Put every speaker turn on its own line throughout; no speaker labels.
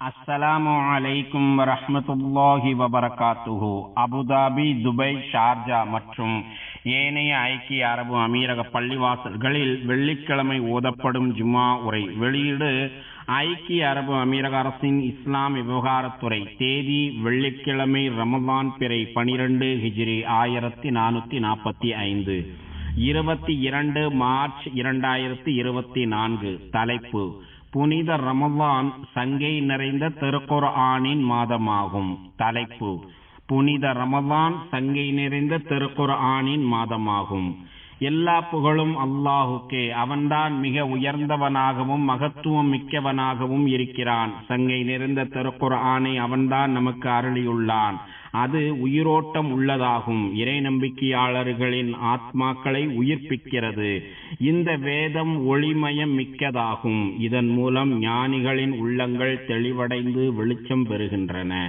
அஸ்ஸலாமு அலைக்கும் வரஹ்மத்துல்லாஹி வபரகாத்துஹு. அபுதாபி துபை ஷார்ஜா மற்றும் ஏனைய ஐக்கிய அரபு அமீரக பள்ளிவாசல்களில் வெள்ளிக்கிழமை ஓதப்படும் ஜுமா உரை வெளியீடு ஐக்கிய அரபு அமீரக அரசின் இஸ்லாம் விவகாரத்துறை தேதி வெள்ளிக்கிழமை ரமதான் பிறை பனிரெண்டு ஹிஜ்ரி ஆயிரத்தி நானூத்தி நாற்பத்தி ஐந்து. இருபத்தி இரண்டு மார்ச் இரண்டாயிரத்தி இருபத்தி நான்கு தலைப்பு புனித ரமலான் சங்கை நிறைந்த திருக்குர்ஆனின் மாதமாகும். தலைப்பு. புனித ரமலான் சங்கை நிறைந்த திருக்குர்ஆனின் மாதமாகும். எல்லா புகழும் அல்லாஹுக்கே. அவன்தான் மிக உயர்ந்தவனாகவும் மகத்துவம் மிக்கவனாகவும் இருக்கிறான். சங்கை நிறைந்த திருக்குர்ஆனை அவன்தான் நமக்கு அருளியுள்ளான். அது உயிரோட்டம் உள்ளதாகும். இறை நம்பிக்கையாளர்களின் ஆத்மாக்களை உயிர்ப்பிக்கிறது. இந்த வேதம் ஒளிமயம் மிக்கதாகும். இதன் மூலம் ஞானிகளின் உள்ளங்கள் தெளிவடைந்து வெளிச்சம் பெறுகின்றன.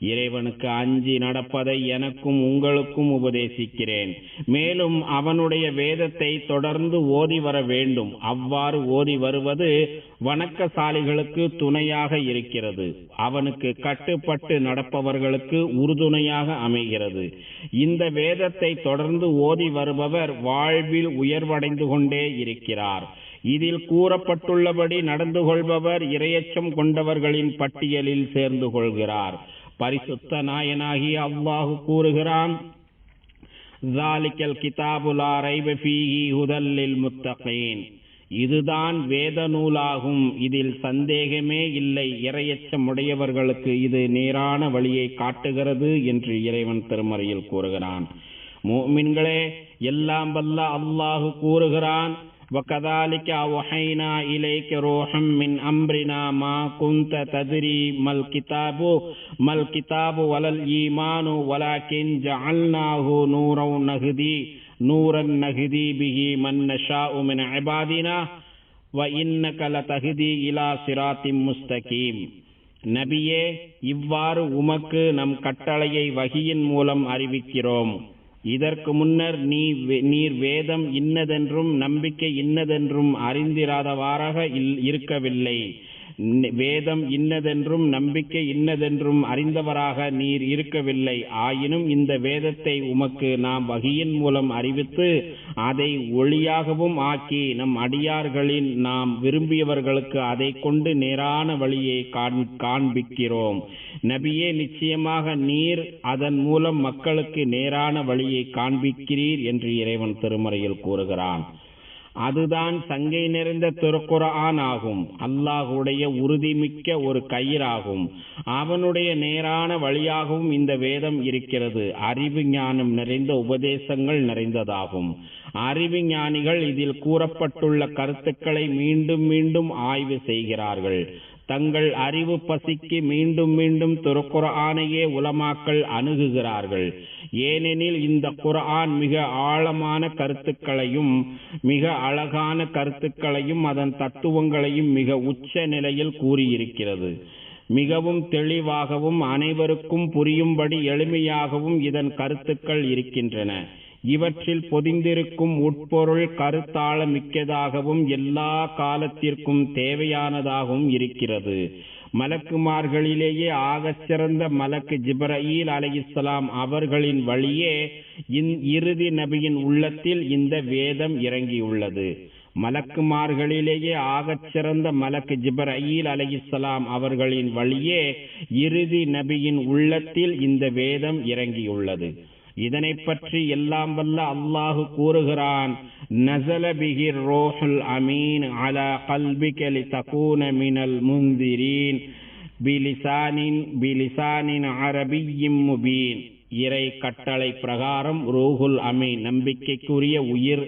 இறைவனுக்கு அஞ்சி நடப்பதை எனக்கும் உங்களுக்கும் உபதேசிக்கிறேன். மேலும் அவனுடைய வேதத்தை தொடர்ந்து ஓதி வர வேண்டும். அவ்வாறு ஓதி வருவது வணக்கசாலிகளுக்கு துணையாக இருக்கிறது. அவனுக்கு கட்டுப்பட்டு நடப்பவர்களுக்கு உறுதுணையாக அமைகிறது. இந்த வேதத்தை தொடர்ந்து ஓதி வருபவர் வாழ்வில் உயர்வடைந்து கொண்டே இருக்கிறார். இதில் கூறப்பட்டுள்ளபடி நடந்து கொள்பவர் இரையச்சம் கொண்டவர்களின் பட்டியலில் சேர்ந்து கொள்கிறார். பரிசுத்த நாயனாகி அல்லாஹு கூறுகிறான் ஜாலிக்கல் கிதாபுலா ரைப ஹுதல்லில் முத்தகீன் இதுதான் வேத நூலாகும். இதில் சந்தேகமே இல்லை. இரையச்சமுடையவர்களுக்கு இது நேரான வழியை காட்டுகிறது என்று இறைவன் திருமறையில் கூறுகிறான். மூமின்களே எல்லாம் வல்ல அல்லாஹு கூறுகிறான். وكذلك أوحينا إليك روحا من أمرنا ما كنت تدري ما الكتاب ما الكتاب ولا الإيمان ولكن جعلناه نورا نهدي نورا نهدي به من نشاء من عبادنا وإنك لتهدي إلى صراط مستقيم நபியே இவ்வாறு உமக்கு நம் கட்டளையை வகியின் மூலம் அறிவிக்கிறோம் இதற்கு முன்னர் நீ நீர் வேதம் இன்னதென்றும் நம்பிக்கை இன்னதென்றும் அறிந்திராதவாறாக இருக்கவில்லை. வேதம் இன்னதென்றும் நம்பிக்கை இன்னதென்றும் அறிந்தவராக நீர் இருக்கவில்லை. ஆயினும் இந்த வேதத்தை உமக்கு நாம் வகியின் மூலம் அறிவித்து அதை ஒளியாகவும் ஆக்கி நம் அடியார்களின் நாம் விரும்பியவர்களுக்கு அதை கொண்டு நேரான வழியை காண்பிக்கிறோம். நபியே நிச்சயமாக நீர் அதன் மூலம் மக்களுக்கு நேரான வழியை காண்பிக்கிறீர் என்று இறைவன் திருமறையில் கூறுகிறான். அதுதான் சங்கை நிறைந்த திருக்குரான் ஆகும். அல்லாஹுடைய உறுதிமிக்க ஒரு கயிறாகும். அவனுடைய நேரான வழியாகவும் இந்த வேதம் இருக்கிறது. அறிவு ஞானம் நிறைந்த உபதேசங்கள் நிறைந்ததாகும். அறிவு ஞானிகள் இதில் கூறப்பட்டுள்ள கருத்துக்களை மீண்டும் மீண்டும் ஆய்வு செய்கிறார்கள். தங்கள் அறிவு பசிக்கு மீண்டும் மீண்டும் திருக்குரானையே உலமாக்கள் அணுகுகிறார்கள். ஏனெனில் இந்த குரான் மிக ஆழமான கருத்துக்களையும் மிக அழகான கருத்துக்களையும் அதன் தத்துவங்களையும் மிக உச்ச நிலையில் கூறியிருக்கிறது. மிகவும் தெளிவாகவும் அனைவருக்கும் புரியும்படி எளிமையாகவும் இதன் கருத்துக்கள் இருக்கின்றன. இவற்றில் பொதிந்திருக்கும் உட்பொருள் கருத்தாள மிக்கதாகவும் எல்லா காலத்திற்கும் தேவையானதாகவும் இருக்கிறது. மலக்குமார்களிலேயே ஆகச் சிறந்த மலக்கு ஜிப்ரஈல் அலைஹிஸ்ஸலாம் அவர்களின் வழியே இறுதி நபியின் உள்ளத்தில் இந்த வேதம் இறங்கியுள்ளது. மலக்குமார்களிலேயே ஆகச் சிறந்த மலக்கு ஜிப்ரஈல் அலைஹிஸ்ஸலாம் அவர்களின் வழியே இறுதி நபியின் உள்ளத்தில் இந்த வேதம் இறங்கியுள்ளது. இதனை பற்றி எல்லாம் வல்ல அல்லாஹு கூறுகிறான் நசல பிஹி ரோஹுல் அமீன் அலா கல்பிகலி லிதகூன மினல் முந்திரீன் பிலிசானின் பிலிசானின் அரபியும் முபீன். இறை கட்டளை பிரகாரம் ரூஹுல் அமை நம்பிக்கைக்குரிய உயிர்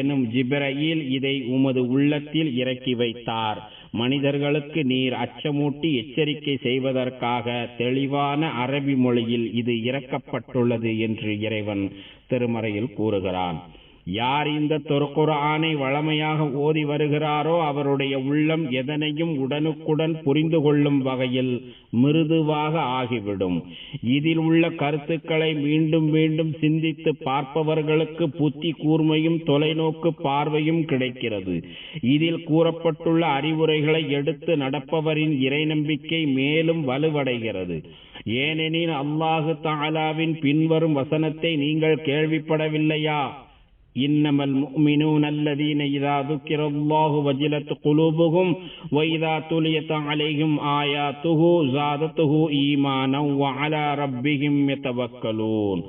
எனும் ஜிப்ரயில் இதை உமது உள்ளத்தில் இறக்கி வைத்தார். மனிதர்களுக்கு நீர் அச்சமூட்டி எச்சரிக்கை செய்வதற்காக தெளிவான அரபி மொழியில் இது இறக்கப்பட்டுள்ளது என்று இறைவன் திருமறையில் கூறுகிறான். யார் இந்த தொற்குரானை வளமையாக ஓதி வருகிறாரோ அவருடைய உள்ளம் எதனையும் உடனுக்குடன் புரிந்து கொள்ளும் வகையில் மிருதுவாக ஆகிவிடும். இதில் உள்ள கருத்துக்களை மீண்டும் மீண்டும் சிந்தித்து பார்ப்பவர்களுக்கு புத்தி கூர்மையும் தொலைநோக்கு பார்வையும் கிடைக்கிறது. இதில் கூறப்பட்டுள்ள அறிவுரைகளை எடுத்து நடப்பவரின் இறை நம்பிக்கை மேலும் வலுவடைகிறது. ஏனெனில் அல்லாஹு தாலாவின் பின்வரும் வசனத்தை நீங்கள் கேள்விப்படவில்லையா? إنما المؤمنون الذين إذا ذكر الله وجلت قلوبهم وإذا تليت عليهم آياته زادته إيمانا وعلى ربهم يتوكلون.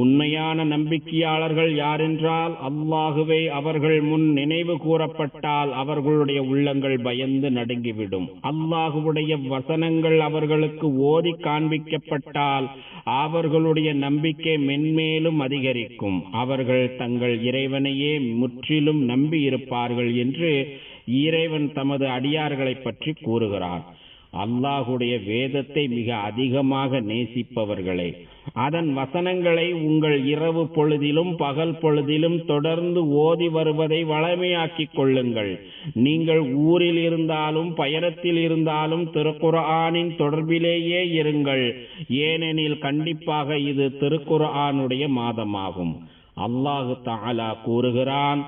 உண்மையான நம்பிக்கையாளர்கள் யாரென்றால் அல்லாகுவே அவர்கள் முன் நினைவு கூறப்பட்டால் அவர்களுடைய உள்ளங்கள் பயந்து நடுங்கிவிடும். அல்லாஹுவுடைய வசனங்கள் அவர்களுக்கு ஓதி காண்பிக்கப்பட்டால் அவர்களுடைய நம்பிக்கை மென்மேலும் அதிகரிக்கும். அவர்கள் தங்கள் இறைவனையே முற்றிலும் நம்பி இருப்பார்கள் என்று இறைவன் தமது அடியார்களை பற்றி கூறுகிறான் அல்லாஹுடைய வேதத்தை மிக அதிகமாக நேசிப்பவர்களே அதன் வசனங்களை உங்கள் இரவு பொழுதிலும் பகல் பொழுதிலும் தொடர்ந்து ஓதி வருவதை வளமையாக்கிக் கொள்ளுங்கள் நீங்கள் ஊரில் இருந்தாலும் பயணத்தில் இருந்தாலும் திருக்குர்ஆனின் தொடர்பிலேயே இருங்கள் ஏனெனில் கண்டிப்பாக இது திருக்குர்ஆனுடைய மாதமாகும் அல்லாஹு தஆலா கூறுகிறான்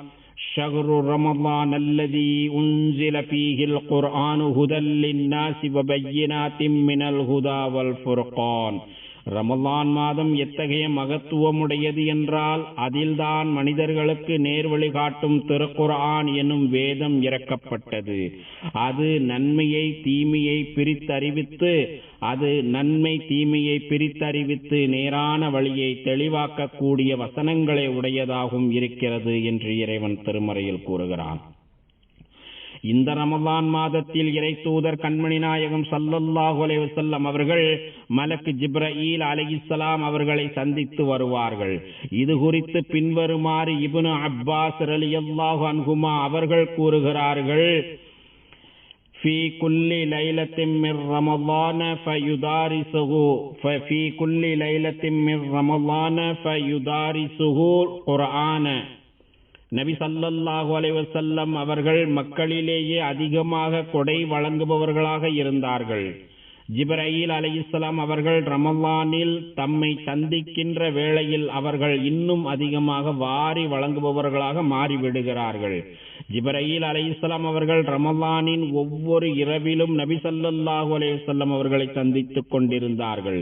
شهر رمضان الذي أنزل فيه القرآن هدى للناس وبينات من الهدى والفرقان ரமலான் மாதம் எத்தகைய மகத்துவமுடையது என்றால் அதில்தான் மனிதர்களுக்கு நேர்வழி காட்டும் திருக்குரான் எனும் வேதம் இறக்கப்பட்டது. அது நன்மையை தீமையை பிரித்தறிவித்து அது நன்மை தீமையை பிரித்தறிவித்து நேரான வழியை தெளிவாக்கக்கூடிய வசனங்களை உடையதாகவும் இருக்கிறது என்று இறைவன் திருமறையில் கூறுகிறான். இந்த ரமலான் மாதத்தில் இறை தூதர் கண்மணி நாயகம் சல்லல்லாஹு அலைவசல்லம் அவர்கள் மலக்கு ஜிப்ரஈல் அலைஹிஸ்ஸலாம் அவர்களை சந்தித்து வருவார்கள் இது குறித்து பின்வருமாறு இப்னு அப்பாஸ் ரலியல்லாஹு அன்ஹுமா அவர்கள் கூறுகிறார்கள் في كل ليلة من رمضان فيدارسه ففي كل ليلة من رمضان فيدارسه القرآن நபி சல்லல்லாஹு அலைஹி வஸல்லம் அவர்கள் மக்களிலேயே அதிகமாக கொடை வழங்குபவர்களாக இருந்தார்கள் ஜிப்ரயில் அலைஹிஸ்ஸலாம் அவர்கள் ரமல்லானில் தம்மை சந்திக்கின்ற வேளையில் அவர்கள் இன்னும் அதிகமாக வாரி வழங்குபவர்களாக மாறிவிடுகிறார்கள். ஜிபரயில் அலை இஸ்லாம் அவர்கள் ரமலானின் ஒவ்வொரு இரவிலும் நபி சல்லாஹூ அலையுசல்லம் அவர்களை சந்தித்துக் கொண்டிருந்தார்கள்.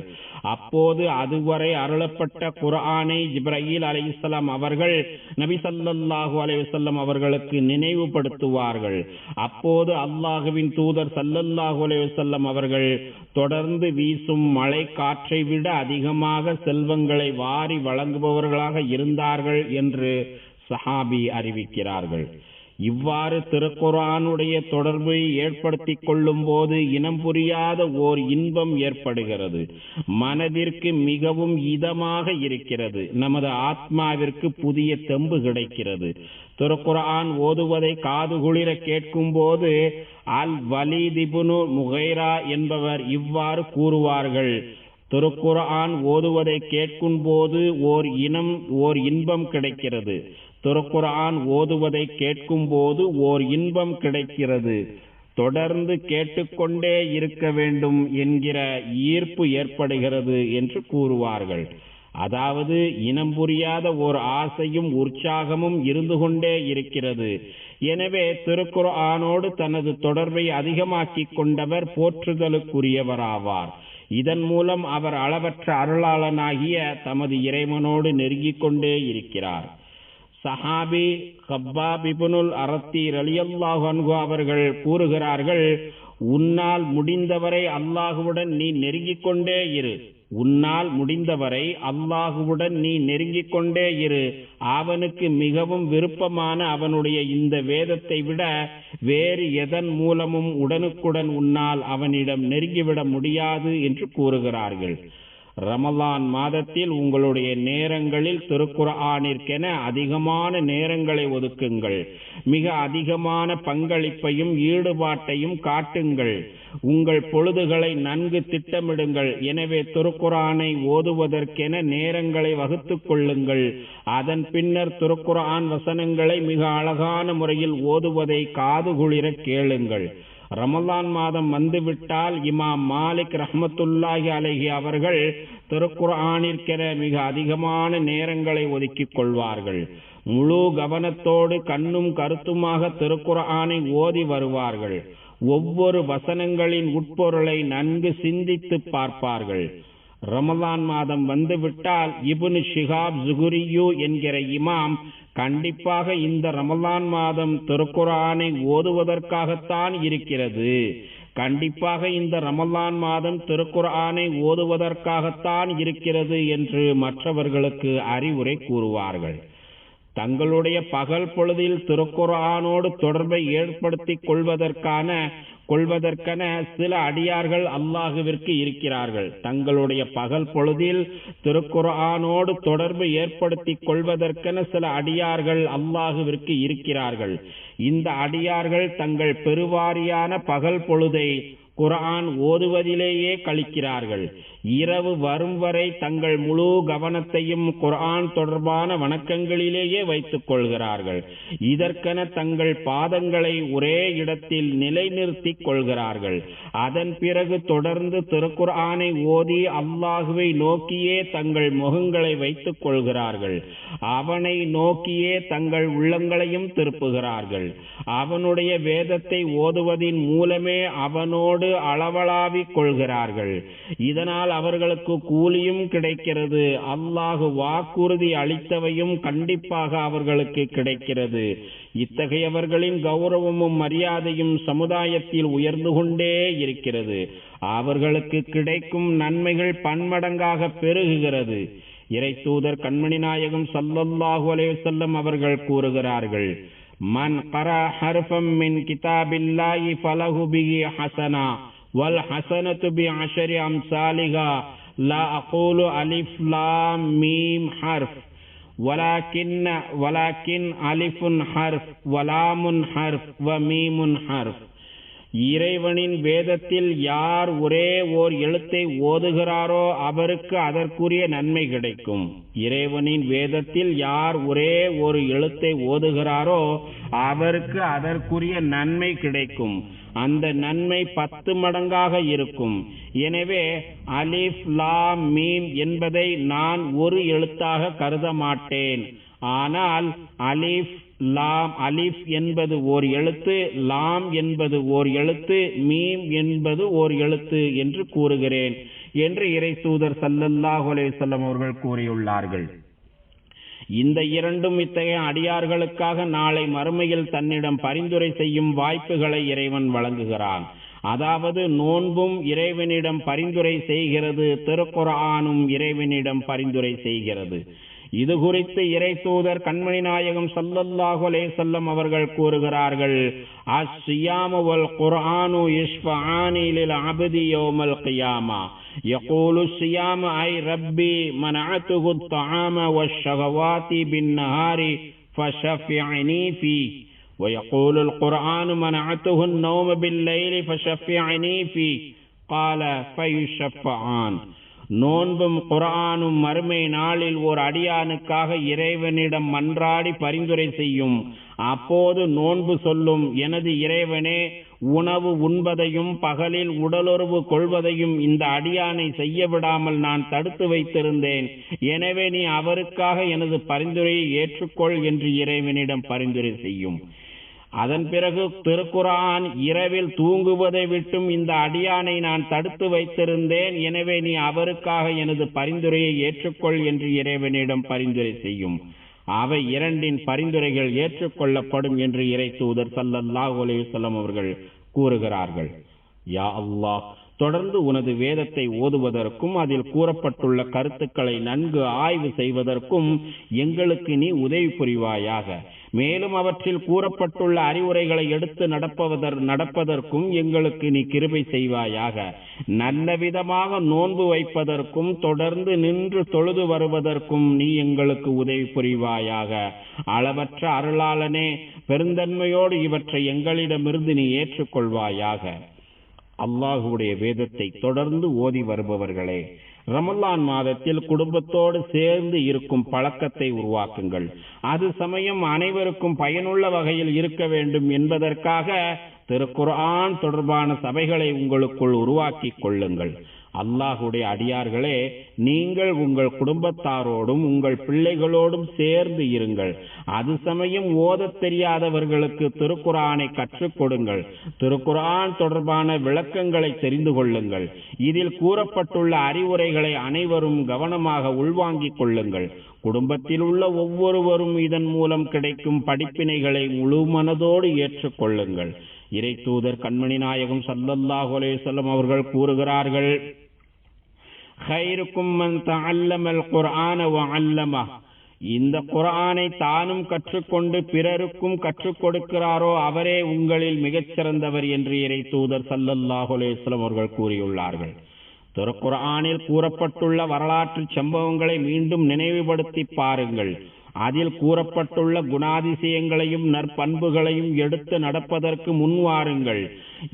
அப்போது அதுவரை அருளப்பட்ட குர்ஆனை அலை இஸ்லாம் அவர்கள் நபி ஸல்லல்லாஹு அலையுசல்லம் அவர்களுக்கு நினைவுபடுத்துவார்கள். அப்போது அல்லாஹுவின் தூதர் சல்லல்லாஹூ அலையுசல்லம் அவர்கள் தொடர்ந்து வீசும் மழை காற்றை விட அதிகமாக செல்வங்களை வாரி வழங்குபவர்களாக இருந்தார்கள் என்று சஹாபி அறிவிக்கிறார்கள். இவ்வாறு திருக்குரானுடைய தொடர்பை ஏற்படுத்தி கொள்ளும் போது இனம் புரியாத ஓர் இன்பம் ஏற்படுகிறது. மனதிற்கு மிகவும் இதமாக இருக்கிறது. நமது ஆத்மாவிற்கு புதிய தெம்பு கிடைக்கிறது. திருக்குரான் ஓதுவதை காது குளிர கேட்கும் போது அல் வலிதிபுனு முகைரா என்பவர் இவ்வாறு கூறுவார்கள். திருக்குரான் ஓதுவதை கேட்கும் போது ஓர் இனம் ஓர் இன்பம் கிடைக்கிறது. திருக்குரான் ஓதுவதை கேட்கும் போது ஓர் இன்பம் கிடைக்கிறது. தொடர்ந்து கேட்டுக்கொண்டே இருக்க வேண்டும் என்கிற ஈர்ப்பு ஏற்படுகிறது என்று கூறுவார்கள். அதாவது இனம் புரியாத ஓர் ஆசையும் உற்சாகமும் இருந்து கொண்டே இருக்கிறது. எனவே திருக்குர்ஆனோடு தனது தொடர்பை அதிகமாக்கிக் கொண்டவர் போற்றுதலுக்குரியவராவார். இதன் மூலம் அவர் அளவற்ற அருளாளனாகிய தமது இறைவனோடு நெருங்கிக் கொண்டே இருக்கிறார். சஹாபி ஹப்பா பிபுனுல் அரத்தி ரலியல்லாஹு அன்கு அவர்கள் கூறுகிறார்கள் உன்னால் முடிந்தவரை அல்லாஹுவுடன் நீ நெருங்கிக் கொண்டே இரு. உன்னால் முடிந்தவரை அல்லாஹுவுடன் நீ நெருங்கிக் கொண்டே இரு. அவனுக்கு மிகவும் விருப்பமான அவனுடைய இந்த வேதத்தை விட வேறு எதன் மூலமும் உடனுக்குடன் உன்னால் அவனிடம் நெருங்கிவிட முடியாது என்று கூறுகிறார்கள். ரமலான் மாதத்தில் உங்களுடைய நேரங்களில் திருக்குர்ஆனிற்கென அதிகமான நேரங்களை ஒதுக்குங்கள். மிக அதிகமான பங்களிப்பையும் ஈடுபாட்டையும் காட்டுங்கள். உங்கள் பொழுதுகளை நன்கு திட்டமிடுங்கள். எனவே திருக்குரானை ஓதுவதற்கென நேரங்களை வகுத்துக் கொள்ளுங்கள். அதன் பின்னர் திருக்குரான் வசனங்களை மிக அழகான முறையில் ஓதுவதை காதுகுளிர கேளுங்கள். ரமலான் மாதம் வந்துவிட்டால் இமாம் மாலிக் ரஹமத்துல்லாஹி அலஹி அவர்கள் திருக்குர்ஆனிற்கென மிக அதிகமான நேரங்களை ஒதுக்கிக் கொள்வார்கள். முழு கவனத்தோடு கண்ணும் கருத்துமாக திருக்குர்ஆனை ஓதி வருவார்கள். ஒவ்வொரு வசனங்களின் உட்பொருளை நன்கு சிந்தித்து பார்ப்பார்கள். ரமலான் மாதம் வந்துவிட்டால் இபுனு ஷிகாப் ஜுகுரியு என்கிற இமாம் கண்டிப்பாக இந்த ரமலான் மாதம் திருக்குரானை ஓதுவதற்காகத்தான் இருக்கிறது. கண்டிப்பாக இந்த ரமலான் மாதம் திருக்குரானை ஓதுவதற்காகத்தான் இருக்கிறது என்று மற்றவர்களுக்கு அறிவுரை கூறுவார்கள். தங்களுடைய பகல் பொழுதில் திருக்குரானோடு தொடர்பை ஏற்படுத்திக் கொள்வதற்கான கொள்வதற்கென சில அடியார்கள் அல்லாஹுவிற்கு இருக்கிறார்கள். தங்களுடைய பகல் பொழுதில் திருக்குரானோடு தொடர்பு ஏற்படுத்தி கொள்வதற்கென சில அடியார்கள் அல்லாஹுவிற்கு இருக்கிறார்கள். இந்த அடியார்கள் தங்கள் பெருவாரியான பகல் பொழுதை குர்ஆன் ஓதுவதிலேயே கழிக்கிறார்கள். இரவு வரும் வரை தங்கள் முழு கவனத்தையும் குர்ஆன் தொடர்பான வணக்கங்களிலேயே வைத்துக் கொள்கிறார்கள். இதற்கென தங்கள் பாதங்களை ஒரே இடத்தில் நிலைநிறுத்திக் கொள்கிறார்கள். அதன் பிறகு தொடர்ந்து திருக்குர்ஆனை ஓதி அல்லாஹுவை நோக்கியே தங்கள் முகங்களை வைத்துக் கொள்கிறார்கள். அவனை நோக்கியே தங்கள் உள்ளங்களையும் திருப்புகிறார்கள். அவனுடைய வேதத்தை ஓதுவதின் மூலமே அவனோடு அளவளாவிக் கொள்கிறார்கள். இதனால் அவர்களுக்கு கூலியும் கிடைக்கிறது. அல்லாஹு வாக்குறுதி அளித்தவையும் கண்டிப்பாக அவர்களுக்கு கிடைக்கிறது. இத்தகையவர்களின் கௌரவமும் மரியாதையும் சமுதாயத்தில் உயர்ந்து கொண்டே இருக்கிறது. அவர்களுக்கு கிடைக்கும் நன்மைகள் பன்மடங்காக பெருகுகிறது. இறை தூதர் கண்மணி நாயகம் சல்லல்லாஹு அலைவசல்லம் அவர்கள் கூறுகிறார்கள் மன் கரா ஹர்ஃபம் மின் கிதாபில்லாஹி ஃபலஹு பிஹி ஹசனா. வல் ஹசனத்து பி அஷரி அம்சாலிஹா லா அகூலு அலிஃப் லாம் மீம் ஹர்ஃப் ولكن ولكن ألف حرف ولام حرف وميم حرف இறைவனின் வேதத்தில் யார் ஒரே ஓர் எழுத்தை ஓதுகிறாரோ அவருக்கு அதற்குரிய நன்மை கிடைக்கும் இறைவனின் வேதத்தில் யார் ஒரே ஒரு எழுத்தை ஓதுகிறாரோ அவருக்கு அதற்குரிய நன்மை கிடைக்கும் அந்த நன்மை பத்து மடங்காக இருக்கும். எனவே அலிஃப் லாம் மீம் என்பதை நான் ஒரு எழுத்தாக கருத மாட்டேன். ஆனால் அலிஃப் லாம் அலிஃப் என்பது ஓர் எழுத்து லாம் என்பது ஓர் எழுத்து மீம் என்பது ஓர் எழுத்து என்று கூறுகிறேன் என்று இறை தூதர் சல்லல்லாஹு அலைஹி அவர்கள் கூறியுள்ளார்கள். இந்த இரண்டும் இத்தகைய அடியார்களுக்காக நாளை மறுமையில் தன்னிடம் பரிந்துரை செய்யும் வாய்ப்புகளை இறைவன் வழங்குகிறான். அதாவது நோன்பும் இறைவனிடம் பரிந்துரை செய்கிறது திருக்குரானும் இறைவனிடம் பரிந்துரை செய்கிறது. இது குறித்து இறை தூதர் கண்மணி நாயகம் சல்லல்லாஹு அலைஹி வஸல்லம் அவர்கள் கூறுகிறார்கள் அஸ்ஸியாமு வல் குர்ஆனு யஷ்ஃபஆனி லில் அப்தி யௌமல் கியாமா يقول الصيام أي ربي منعته الطعام والشهوات بالنهار فشفعني فيه ويقول القرآن منعته النوم بالليل فشفعني فيه قال فيشفعان நோன்பும் குரானும் மறுமை நாளில் ஒரு அடியானுக்காக இறைவனிடம் மன்றாடி பரிந்துரை செய்யும். அப்போது நோன்பு சொல்லும் எனது இறைவனே உணவு உண்பதையும் பகலில் உடலுறவு கொள்வதையும் இந்த அடியானை செய்ய விடாமல் நான் தடுத்து வைத்திருந்தேன். எனவே நீ அவருக்காக எனது பரிந்துரையை ஏற்றுக்கொள் என்று இறைவனிடம் பரிந்துரை செய்யும். அதன் பிறகு திருக்குரான் இரவில் தூங்குவதை விட்டும் இந்த அடியானை நான் தடுத்து வைத்திருந்தேன். எனவே நீ அவருக்காக எனது பரிந்துரையை ஏற்றுக்கொள் என்று இறைவனிடம் பரிந்துரை செய்யும். அவை இரண்டின் பரிந்துரைகள் ஏற்றுக்கொள்ளப்படும் என்று இறை தூதர் சல்லல்லாஹு அலைஹி அவர்கள் கூறுகிறார்கள். யா அல்லாஹ் தொடர்ந்து உனது வேதத்தை ஓதுவதற்கும் அதில் கூறப்பட்டுள்ள கருத்துக்களை நன்கு ஆய்வு செய்வதற்கும் எங்களுக்கு நீ உதவி புரிவாயாக. மேலும் அவற்றில் கூறப்பட்டுள்ள அறிவுரைகளை எடுத்து நடப்பதற் நடப்பதற்கும் எங்களுக்கு நீ கிருபை செய்வாயாக. நல்ல விதமாக நோன்பு வைப்பதற்கும் தொடர்ந்து நின்று தொழுது வருவதற்கும் நீ எங்களுக்கு உதவி புரிவாயாக. அளவற்ற அருளாளனே பெருந்தன்மையோடு இவற்றை எங்களிடமிருந்து நீ ஏற்றுக்கொள்வாயாக. அல்லாஹுடைய வேதத்தை தொடர்ந்து ஓதி வருபவர்களே ரமலான் மாதத்தில் குடும்பத்தோடு சேர்ந்து இருக்கும் பழக்கத்தை உருவாக்குங்கள். அது சமயம் அனைவருக்கும் பயனுள்ள வகையில் இருக்க வேண்டும் என்பதற்காக திருக்குர்ஆன் தொடர்பான சபைகளை உங்களுக்குள் உருவாக்கிக் கொள்ளுங்கள். அல்லாஹுடைய அடியார்களே நீங்கள் உங்கள் குடும்பத்தாரோடும் உங்கள் பிள்ளைகளோடும் சேர்ந்து இருங்கள். அது சமயம் ஓதத் தெரியாதவர்களுக்கு திருக்குரானை கற்றுக் கொடுங்கள். திருக்குரான் தொடர்பான விளக்கங்களை தெரிந்து கொள்ளுங்கள். இதில் கூறப்பட்டுள்ள அறிவுரைகளை அனைவரும் கவனமாக உள்வாங்கிக் கொள்ளுங்கள். குடும்பத்தில் உள்ள ஒவ்வொருவரும் இதன் மூலம் கிடைக்கும் படிப்பினைகளை முழு மனதோடு ஏற்றுக்கொள்ளுங்கள் இறை தூதர் கண்மணி நாயகம் சல்லல்லாஹு அலேசல்லம் அவர்கள் கூறுகிறார்கள் ஹைருக்கும் மன் தல்லமல் குர்ஆன அல்லமா இந்த குரானை தானும் கற்றுக்கொண்டு பிறருக்கும் கற்றுக் கொடுக்கிறாரோ அவரே உங்களில் மிகச்சிறந்தவர் என்று இறை தூதர் சல்லல்லாஹுலேஸ்லம் அவர்கள் கூறியுள்ளார்கள் திருக்குரானில் கூறப்பட்டுள்ள வரலாற்று சம்பவங்களை மீண்டும் நினைவுபடுத்தி பாருங்கள் அதில் கூறப்பட்டுள்ள குணாதிசயங்களையும் நற்பண்புகளையும் எடுத்து நடப்பதற்கு முன்வாருங்கள்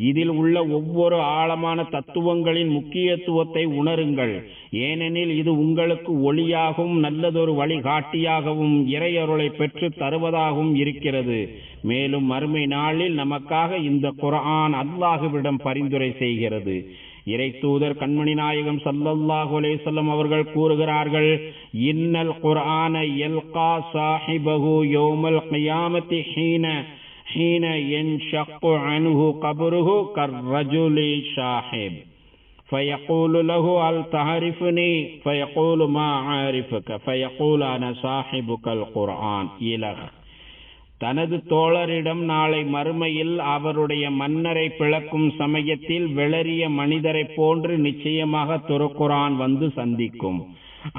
இதில் உள்ள ஒவ்வொரு ஆழமான தத்துவங்களின் முக்கியத்துவத்தை உணருங்கள். ஏனெனில் இது உங்களுக்கு ஒளியாகவும் நல்லதொரு வழிகாட்டியாகவும் இறையருளை பெற்று தருவதாகவும் இருக்கிறது. மேலும் மறுமை நாளில் நமக்காக இந்த குரான் அல்லாஹுவிடம் பரிந்துரை செய்கிறது. இறை தூதர் கண்மணி நாயகம் சல்லல்லாஹு அலேசல்லம் அவர்கள் கூறுகிறார்கள் இன்னல் குர்ஆன எல்கா சாஹிபகு யோமல் கியாமத்தி ஹீன ஹீன யன்ஷக்கு அன்ஹு கபருஹு கர்ரஜுலி ஷாஹிப் فيقول له هل تعرفني فيقول ما عارفك فيقول أنا صاحبك القرآن إلخ தனது தோழரிடம் நாளை மறுமையில் அவருடைய மன்னரை பிளக்கும் சமயத்தில் விளறிய மனிதரைப் போன்று நிச்சயமாக துருக்குரான் வந்து சந்திக்கும்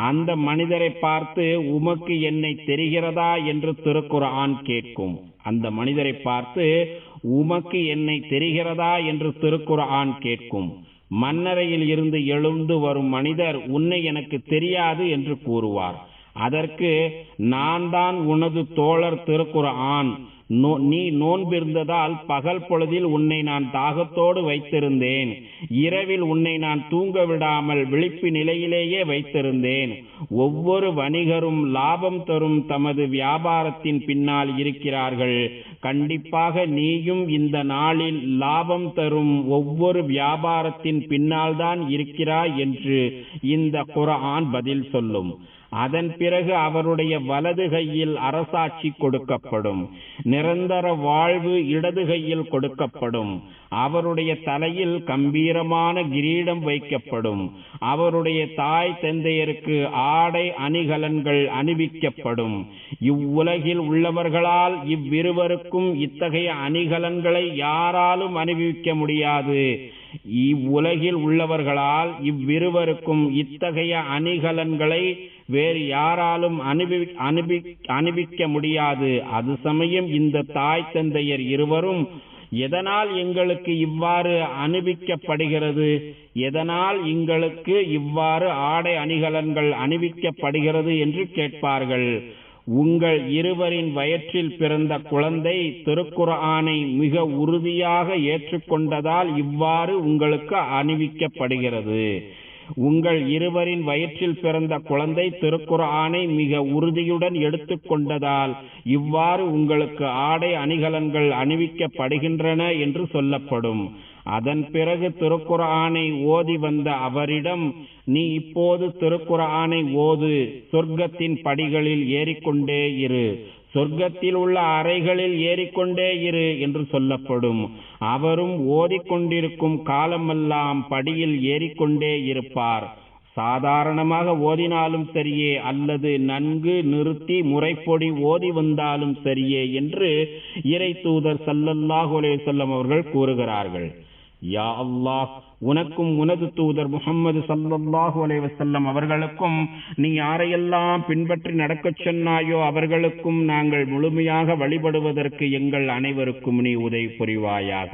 அந்த மனிதரை பார்த்து உமக்கு என்னை தெரிகிறதா என்று திருக்குரான் கேட்கும் அந்த மனிதரை பார்த்து உமக்கு என்னை தெரிகிறதா? என்று திருக்குரான் கேட்கும். மன்னரையில் இருந்து எழுந்து வரும் மனிதர் உன்னை எனக்கு தெரியாது என்று கூறுவார். அதற்கு நான் தான் உனது தோழர் திருக்குர்ஆன். நீ நோன்பிருந்ததால் பகல் பொழுதில் உன்னை நான் தாகத்தோடு வைத்திருந்தேன். இரவில் உன்னை நான் தூங்க விடாமல் விழிப்பு நிலையிலேயே வைத்திருந்தேன். ஒவ்வொரு வணிகரும் லாபம் தரும் தமது வியாபாரத்தின் பின்னால் இருக்கிறார்கள். கண்டிப்பாக நீயும் இந்த நாளில் லாபம் தரும் ஒவ்வொரு வியாபாரத்தின் பின்னால் தான் இருக்கிறாய் என்று இந்த குரான் பதில் சொல்லும். அதன் பிறகு அவருடைய வலது கையில் அரசாட்சி கொடுக்கப்படும். நிரந்தர வாழ்வு இடது கையில் கொடுக்கப்படும். அவருடைய தலையில் கம்பீரமான கிரீடம் வைக்கப்படும். அவருடைய தாய் தந்தையருக்கு ஆடை அணிகலன்கள் அணிவிக்கப்படும். இவ்வுலகில் உள்ளவர்களால் இவ்விருவருக்கும் இத்தகைய அணிகலன்களை யாராலும் அணிவிக்க முடியாது. இவ்வுலகில் உள்ளவர்களால் இவ்விருவருக்கும் இத்தகைய அணிகலன்களை வேறு யாராலும் அனுபவி அனுபி அனுபிக்க முடியாது. அது சமயம் இந்த தாய் தந்தையர் இருவரும் எதனால் எங்களுக்கு இவ்வாறு அணிவிக்கப்படுகிறது எதனால் எங்களுக்கு இவ்வாறு ஆடை அணிகலன்கள் அணிவிக்கப்படுகிறது என்று கேட்பார்கள். உங்கள் இருவரின் வயிற்றில் பிறந்த குழந்தை திருக்குர்ஆனை மிக உறுதியாக ஏற்றுக்கொண்டதால் இவ்வாறு உங்களுக்கு அணிவிக்கப்படுகிறது. உங்கள் இருவரின் வயிற்றில் பிறந்த குழந்தை திருக்குர்ஆனை மிக உறுதியுடன் எடுத்துக்கொண்டதால் இவ்வாறு உங்களுக்கு ஆடை அணிகலன்கள் அணிவிக்கப்படுகின்றன என்று சொல்லப்படும். அதன் பிறகு திருக்குர்ஆனை ஓதி வந்த அவரிடம் நீ இப்போது திருக்குர்ஆனை ஓது சொர்க்கத்தின் படிகளில் ஏறிக்கொண்டே இரு. சொர்க்கத்தில் உள்ள அறைகளில் ஏறிக்கொண்டே இரு என்று சொல்லப்படும். அவரும் ஓதிக்கொண்டிருக்கும் காலமெல்லாம் படியில் ஏறிக்கொண்டே இருப்பார். சாதாரணமாக ஓதினாலும் சரியே அல்லது நன்கு நிறுத்தி முறைப்பொடி ஓதி வந்தாலும் சரியே என்று இறை தூதர் சல்லல்லாஹுலே அலைஹி அவர்கள் கூறுகிறார்கள். யா அல்லாஹ் உனக்கும் உனது தூதர் முகம்மது சல்லாஹு அலைவசல்லம் அவர்களுக்கும் நீ யாரையெல்லாம் பின்பற்றி நடக்கச் சொன்னாயோ அவர்களுக்கும் நாங்கள் முழுமையாக வழிபடுவதற்கு எங்கள் அனைவருக்கும் நீ உதவி புரிவாயாக.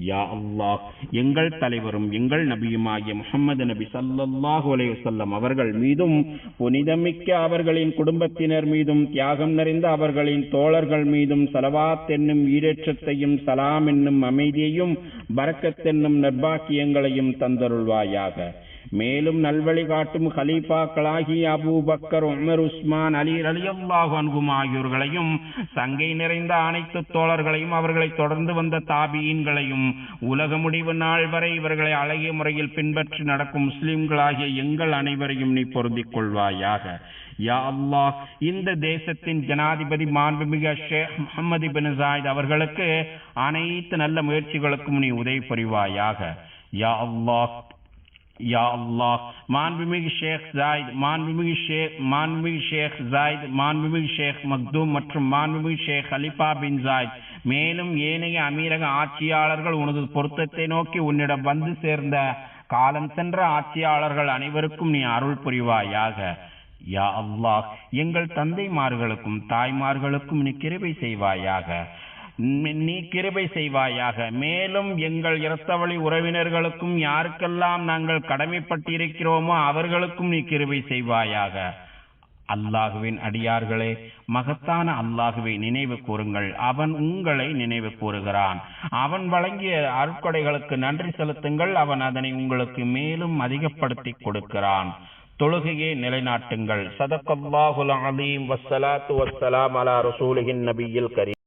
யா அல்லாஹ். எங்கள் தலைவரும் எங்கள் நபியுமாகிய முகமது நபி சல்லாஹு அலையுசல்லம் அவர்கள் மீதும் புனிதமிக்க அவர்களின் குடும்பத்தினர் மீதும் தியாகம் நிறைந்த அவர்களின் தோழர்கள் மீதும் சலவாத் என்னும் ஈடேற்றத்தையும் சலாம் என்னும் அமைதியையும் பரக்கத் என்னும் நற்பாக்கியங்களையும் தந்தருள்வாயாக. மேலும் நல்வழி காட்டும் ஹலீஃபாக்களாகிய Abu Bakr Umar Usman Ali ரலியல்லாஹு அன்ஹும் ஆகியோர்களையும் சங்கை நிறைந்த அனைத்து தோழர்களையும் அவர்களை தொடர்ந்து வந்த தாபியீன்களையும் உலக முடிவு நாள் வரை இவர்களை அழகிய முறையில் பின்பற்றி நடக்கும் முஸ்லிம்களாகிய எங்கள் அனைவரையும் நீ பொருந்திக் கொள்வாயாக. யா அல்லாஹ் இந்த தேசத்தின் ஜனாதிபதி மாண்புமிகு ஷேக் முகமது பின் ஜாயித் அவர்களுக்கு அனைத்து நல்ல முயற்சிகளுக்கும் நீ உதவி புரிவாயாக. யா அல்லாஹ் யா அல்லாஹ் மாண்புமிகு ஷேக் ஜாயித் மாண்புமிகு ஷேக் மாண்புமிகு ஷேக் ஜாயித் மாண்புமிகு ஷேக் மக்தூம் மற்றும் மாண்புமிகு ஷேக் ஹலிஃபா பின் ஜாயித் மேலும் ஏனைய அமீரக ஆட்சியாளர்கள் உனது பொருத்தத்தை நோக்கி உன்னிடம் வந்து சேர்ந்த காலம் சென்ற ஆட்சியாளர்கள் அனைவருக்கும் நீ அருள் புரிவாயாக. யா அல்லாஹ் எங்கள் தந்தைமார்களுக்கும் தாய்மார்களுக்கும் நீ கிருபை செய்வாயாக. நீ கிருபை செய்வாயாக. மேலும் எங்கள் இரத்தவழி உறவினர்களுக்கும் யாருக்கெல்லாம் நாங்கள் கடமைப்பட்டிருக்கிறோமோ அவர்களுக்கும் நீ கிருபை செய்வாயாக. அல்லாஹுவின் அடியார்களே மகத்தான அல்லாஹுவை நினைவு கூறுங்கள். அவன் உங்களை நினைவு கூறுகிறான். அவன் வழங்கிய அருட்கொடைகளுக்கு நன்றி செலுத்துங்கள். அவன் அதனை உங்களுக்கு மேலும் அதிகப்படுத்தி கொடுக்கிறான். தொழுகையை நிலைநாட்டுங்கள். சதக்கல்லாஹுல் அலீம். வஸ்ஸலாத்து வஸ்ஸலாம் அலா ரசூலிகின் நபியில் கரீம்.